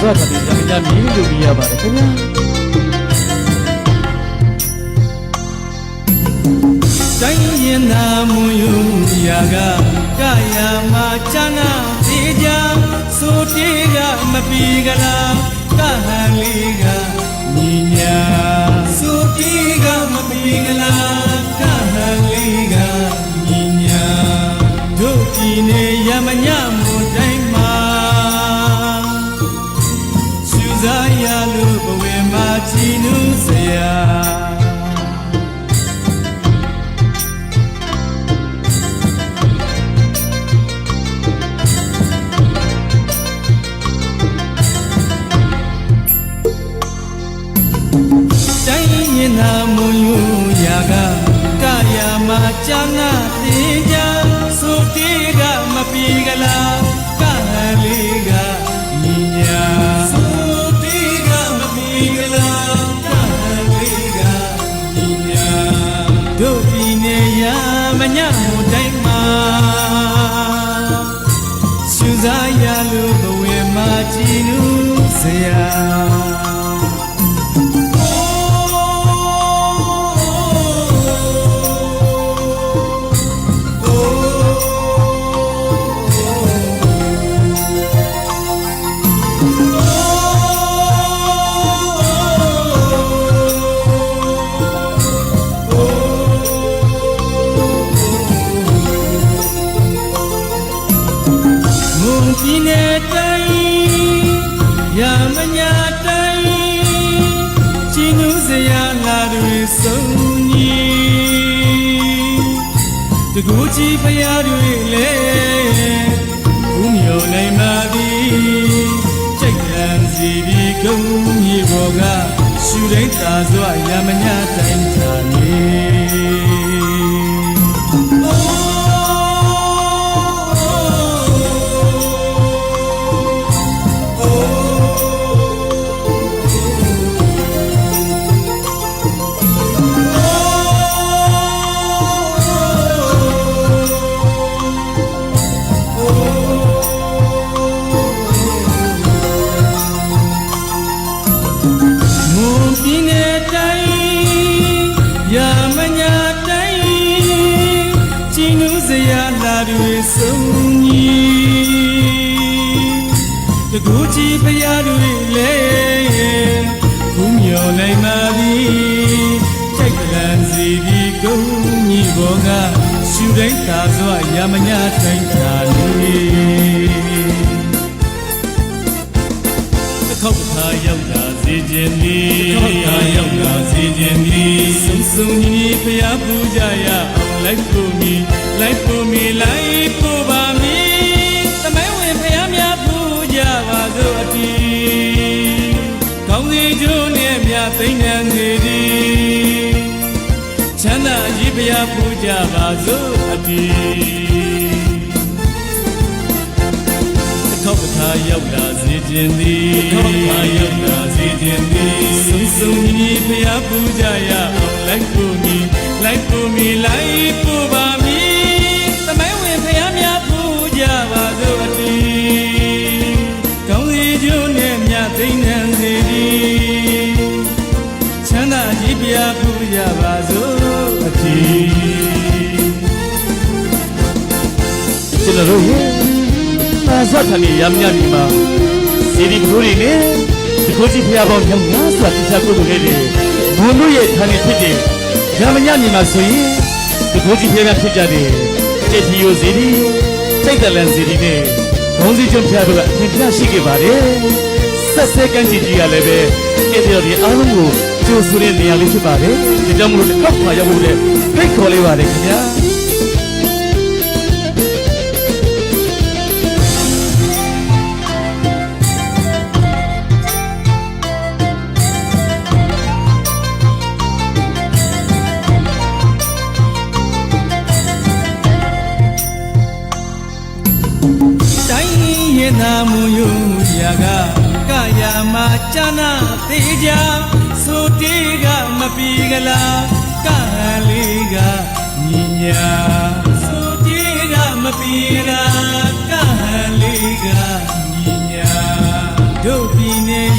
စွာထတယ်ရမကြမြည်လို့ပြရပါတယ်ခင်ဗျာတိုင်းရင်နာမွန်ယူရာကကာယမှာချမ်းသာစေကြဆိုတေးကမပီကလားကဟန်လေးကညီ မှာချီနူးစရာတိုင်းရင်နာမွန်ယူရာကကာယမှာချမ်းသာတင်ကြဆိုတေးကမပီကလားကဟန်လေးက ရှူစားရလို့ဘဝမှာကြည်နူးစရာ ပြည်နယ်တိုင်းရမညာတိုင်းချီနူးစရာလာတွေစုံညီတကူကြီးဖရာတွေလေဘူးမျိုးနိုင်ပါသည်စိတ်ကံစီဒီကုန်းကြီးဘောကရှူတိုင်းသာစွာရမညာတိုင်းသာနေ လာတွေစုံညီတကူကြီးဖရာတွေလေဘူးမျောနိုင်ပါသည်စိတ်ကလန်စီဒီကုန်းကြီးဘောကရှူတိုင်းသာစွာရာမညာတိုင်းသာနေတစ်ခေါက်တစ်ခါရောက်လာစေခြင်းဒီတစ်ခေါက်တစ်ခါရောက်လာစေခြင်းဒီစုံစုံညီညီဖျားပူကြရအောင် လိုက်ကိုမီလိုက်ကိုမီလိုက်ကိုပါမီသမိုင်းဝင်ဖျားများပူကြပါစို့အတီကောင်းစီကျိုးနဲ့မြသိမ့်နှံနေသည်ချမ်းသာကြီးဖျားပူကြပါစို့အတီ ခေါက်တစ်ခါရောက်လာစေခြင်းသည်တစ်ခေါက်တစ်ခါရောက်လာစေခြင်းသည်စုံစုံညီညီဖျားပူကြရအောင်လိုက်ကိုမီလိုက်ကိုမီလိုက်ကိုပါမီသမိုင်းဝင်ဖျားများပူကြပါစို့အတီကောင်းစီကျိုးနဲ့မြတ်သိမ့်နှံစေသည်ချမ်းသာကြီးဖျားပူကြပါစို့အတီကျွန်တော်တို့ ရဲ့သာဇတ်ထန်ရရမညဒီမှာစီဒီကထိုးတွေနဲ့ဒီကိုကြီးဖျားပေါင်းမြောက်များစွာတိကျကိုယ်တွေလေဘုံတို့ရဲ့ထန်နေဖြစ်တဲ့ရမညဒီမှာဆိုရင်ဒီကိုကြီးဖျားများဖြစ်ကြတဲ့တေတီယိုစီဒီစိတ်တလန်စီဒီနဲ့ဘုံစီကျွန်းဖျားတို့ကအထင်ရှားရှိခဲ့ပါတယ်ဆက်ဆဲကန်းကြီးကြီးကလည်းပဲအဲ့ဒီတော့ဒီအားလုံးကိုကျိုးဆူတဲ့နေရာလေးဖြစ်ပါတယ်ဒီကြောင့်မလို့တော့ခါရောက်ဖို့လေဖိတ်ခေါ်လေးပါတယ်ခင်ဗျာ တိုင်းရင်သာမူယူရာကကာယမှာဇာနာသေးကြဆိုတေးကမပီကလားကဟန်လေးကညီညာဆိုတေးကမပီကလားကဟန်လေးကညီညာတို့ပြီ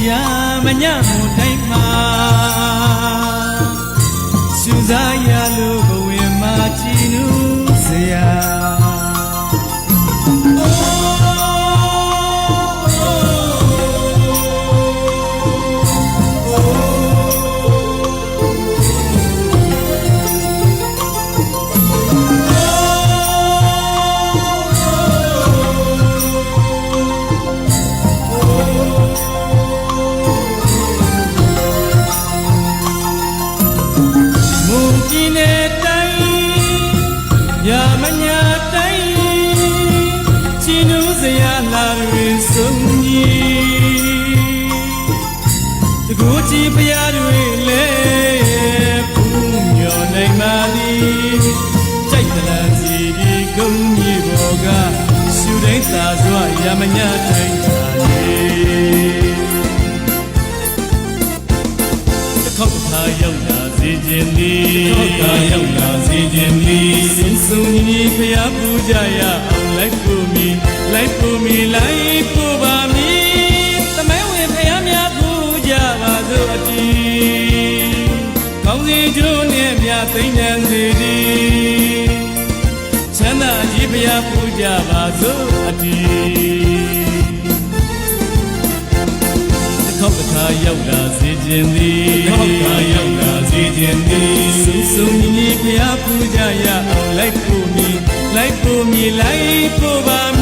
စား မညာတိုင်းချာနေခောက်ခါရောက်လာစေခြင်းသည်ခောက်ကရောက်လာစေခြင်းသည်စင်စုံညီဖျားပူကြရအောင်လိုက်ပူမီလိုက်ပူမီလိုက်ပူပါမီသမိုင်းဝင်ဖျားများပူကြပါစို့အတီကောင်းစီကျိုးနဲ့မြသိမ့်ဉဏ်စီသည်ချမ်း သာကြီးဖျားပူကြပါစို့အတီခောက်ခါရောက်လာစေခြင်းသည်ခောက်ကရောက်လာစေခြင်းသည်စူးစုံညီဖျားပူကြရအောင်လိုက်ပူမီလိုက်ပူမီလိုက်ပူပါ